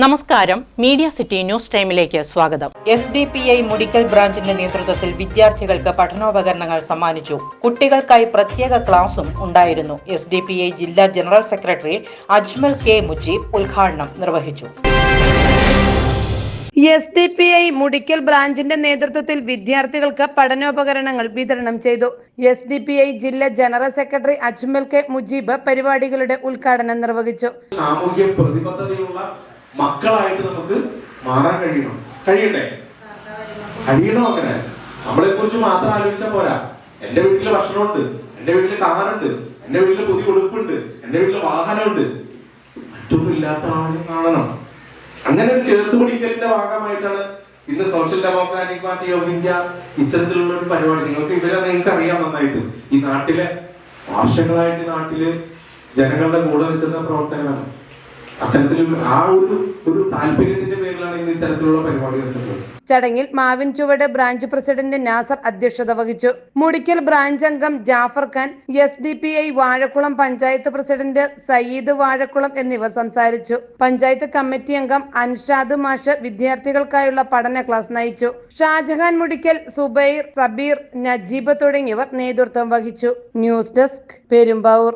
നമസ്കാരം. Media city news ടൈമിലേക്ക് സ്വാഗതം. S D P I Mudickal ബ്രാഞ്ചിന്റെ നേതൃത്വത്തിൽ വിദ്യാർത്ഥികൾക്ക് പഠനോപകരണങ്ങൾ സമ്മാനിച്ചു. കുട്ടികൾക്കായി പ്രത്യേക ക്ലാസും ഉണ്ടായിരുന്നു. എസ് ഡി പി ഐ ജില്ലാ general secretary Ajmal K Mujeeb ഉദ്ഘാടനം നിർവഹിച്ചു. S D P I Mudickal ബ്രാഞ്ചിന്റെ നേതൃത്വത്തിൽ വിദ്യാർത്ഥികൾക്ക് പഠനോപകരണങ്ങൾ വിതരണം ചെയ്തു. എസ് ഡി പി ഐ ജില്ലാ general secretary Ajmal K Mujeeb പരിപാടികളുടെ ഉദ്ഘാടനം നിർവഹിച്ചു. സാമൂഹ്യ പ്രതിബദ്ധതയുള്ള മക്കളായിട്ട് നമുക്ക് മാറാൻ കഴിയണം. കഴിയണ്ടേ? കഴിയണം അങ്ങനെ നമ്മളെ കുറിച്ച് മാത്രം ആലോചിച്ചാൽ പോരാ. എന്റെ വീട്ടിൽ ഭക്ഷണമുണ്ട് എന്റെ വീട്ടിൽ കാറുണ്ട് എന്റെ വീട്ടിൽ പുതിയ ഉടുപ്പുണ്ട് എന്റെ വീട്ടിൽ വാഹനമുണ്ട്. മറ്റൊന്നും ഇല്ലാത്ത ആളെ കാണണം. അങ്ങനെ ഒരു ചേർത്ത് പിടിക്കലിന്റെ ഭാഗമായിട്ടാണ് ഇന്ന് social democratic party of India ഇത്തരത്തിലുള്ള ഒരു പരിപാടി. നിങ്ങൾക്ക് ഇവരെ നിങ്ങൾക്ക് അറിയാം നന്നായിട്ട്. ഈ നാട്ടിലെ വർഷങ്ങളായിട്ട് നാട്ടിൽ ജനങ്ങളുടെ കൂടെ നിൽക്കുന്ന പ്രവർത്തകരാണ് അത്തരത്തിലുള്ള ആ ഒരു ഒരു താല്പര്യത്തിന്റെ പേരിലാണ് ഇന്ന് ഇത്തരത്തിലുള്ള പരിപാടികൾ ചടങ്ങിൽ മാവിൻ ചുവട് ബ്രാഞ്ച് പ്രസിഡന്റ് നാസർ അധ്യക്ഷത വഹിച്ചു. മുടിക്കൽ ബ്രാഞ്ച് അംഗം Jafar Khan S D P I Vazhakkulam panchayat president Sayyid Vazhakkulam എന്നിവർ സംസാരിച്ചു. പഞ്ചായത്ത് കമ്മിറ്റി അംഗം അൻഷാദ് മാഷ് വിദ്യാർത്ഥികൾക്കായുള്ള പഠന ക്ലാസ് നയിച്ചു. ഷാജഹാൻ മുടിക്കൽ സുബൈർ സബീർ നജീബ് തുടങ്ങിയവർ നേതൃത്വം വഹിച്ചു. News desk Perumbavoor.